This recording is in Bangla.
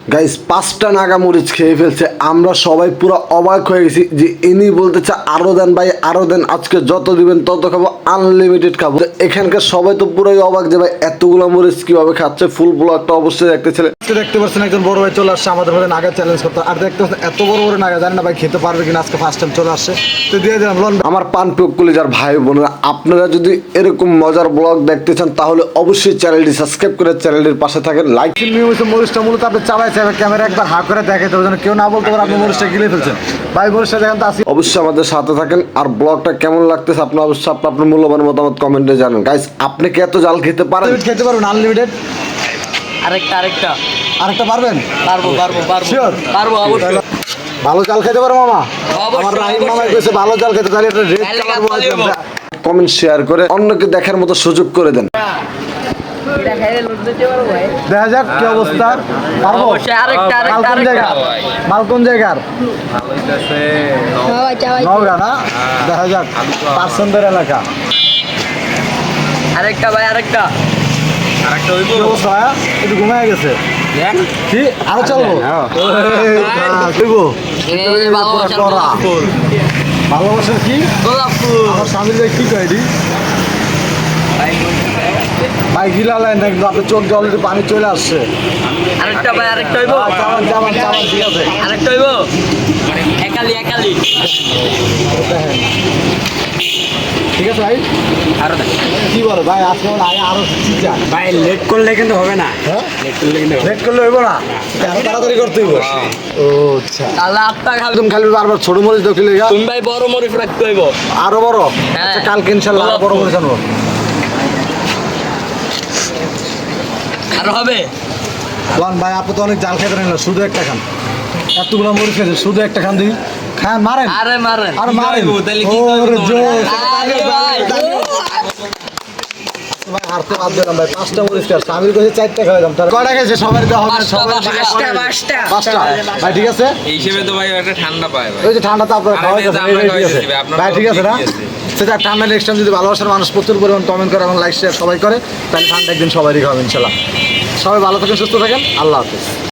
গাইস পাঁচটা নাগা মরিচ খেয়ে ফেলছে। আমরা সবাই পুরো অবাক হয়ে গেছি যে ইনি বলতেছে, আরও দেন ভাই, আরও দেন, আজকে যত দিবেন তত খাব আনলিমিটেড খাব। এখানকার সবাই তো পুরোই অবাক যে, ভাই, এতগুলো মরিচ কীভাবে খাচ্ছে? ফুল ব্লকটা অবশ্যই দেখতে ছেলে আজকে দেখতে পাচ্ছেন একজন বড় ভাই চলে আসছে আমাদের মধ্যে নাগা চ্যালেঞ্জ করতে। আর দেখতে পাচ্ছেন এত বড় বড় নাগা জানি না ভাই খেতে পারবে কিনা আজকে ফার্স্ট টাইম চলে আসছে। তো দিয়ে দিলাম লন আমার পান কলিজার ভাই বোনেরা আপনারা যদি এরকম মজার ব্লগ দেখতে চান তাহলে অবশ্যই চ্যানেলটি সাবস্ক্রাইব করে চ্যানেলটির পাশে থাকেন লাইক মরিচটা মূলত আপনি চালাই চাইবে ক্যামেরা একবার হাঁ করে দেখাতে হবে যেন কেউ না বলতে পারে আপনি মরিচটা গিলে ফেলছেন। ভাই মরিচটা দেখেন তো আসি। অবশ্যই আমাদের সাথে থাকেন আর ব্লগটা কেমন লাগতেছে আপনি অবশ্যই আপনার মূল্যবান মতামত কমেন্টে জানান। গাইস আপনি কি এত জাল খেতে পারেন? খেতে পারবেন আনলিমিটেড আরেকটা আরেকটা। আরেকটা পারবেন? পারব পারব পারব। পারব অবশ্যই। ভালো চাল খেতে পারো মামা? আমার রাহিম মামা কইছে ভালো চাল খেতে তাহলে একটা রেড কালার। কমেন্ট শেয়ার করে অন্যকে দেখার মতো সুযোগ করে দেন। দেখা যাক কি অবস্থা। পারব? অবশ্যই আরেকটা মাল কোন জায়গা আরেকটা মাল কোন জায়গার? চাওয়াই না? দেখা যাক। পার্সেন্টের এলাকা। আরেকটা ভাই আরেকটা। একটু ঘুমায় গেছে। কি? আরও চলবো? ভালোবাসার ফুল। ভালোবাসার কি? গোলাপ ফুল আমার স্বামীর কি কয় ভাই গিলালেন না কিন্তু আপনার চোখ জল পানি চলে আসছে। আরেকটা ভাই আরেকটা হইবো? ঠিক আছে। আরেকটা হইবো? একালি একালি। ঠিক আছে ভাই? আরও দেখ কি বলো? ভাই আজকে মনে আরও চিচা ভাই লেট করলে কিন্তু হবে না। হ্যাঁ? লেট করলে কিন্তু লেট করলে হইব না? তাড়াতাড়ি করতে হইব। ও আচ্ছা। তাহলে আপটা খাবে। একদম খালি বারবার ছোট মরিচ দখিলে তুমি ভাই বড় মরিচ রাখতে হইবো। আরও বড়? হ্যাঁ। আচ্ছা কালকে ইনশাল্লাহ বড় মরিচ আনব। আরও হবে? লন ভাই আপনি তো অনেক জাল খেতে নিল শুধু একটা খান। এতগুলো মরিচ খেয়েছে শুধু একটা খান দিই খান মারেন। আরে মারেন। আর মারেন। তাহলে কি ওরে করব জোস। আরে ভাই ভাই হারতে বাদ দিলাম ভাই। পাঁচটা মরিচ স্বামীর কাছে চারটা খাওয়া দাম কয়টা খেয়েছে? সবাই দেওয়া হবে। পাঁচটা, পাঁচটা, পাঁচটা। পাঁচটা। ভাই ঠিক আছে? এই হিসেবে তো ভাই একটা ঠান্ডা পায় ভাই। ওই যে ঠান্ডা তো আপনার খাওয়াই গেছে ভাই, আপনার ভাই তো ঠিক আছে। না? সেটা ঠান্ডা নেক্সট টাইম যদি ভালোবাসার মানুষ প্রচুর পরিমাণ কমেন্ট করে এবং লাইক শেয়ার সবাই করে তাহলে ঠান্ডা একদিন সবারই খাওয়াবে ইনশাল্লাহ সবাই ভালো থাকেন সুস্থ থাকেন আল্লাহ হাফিজ।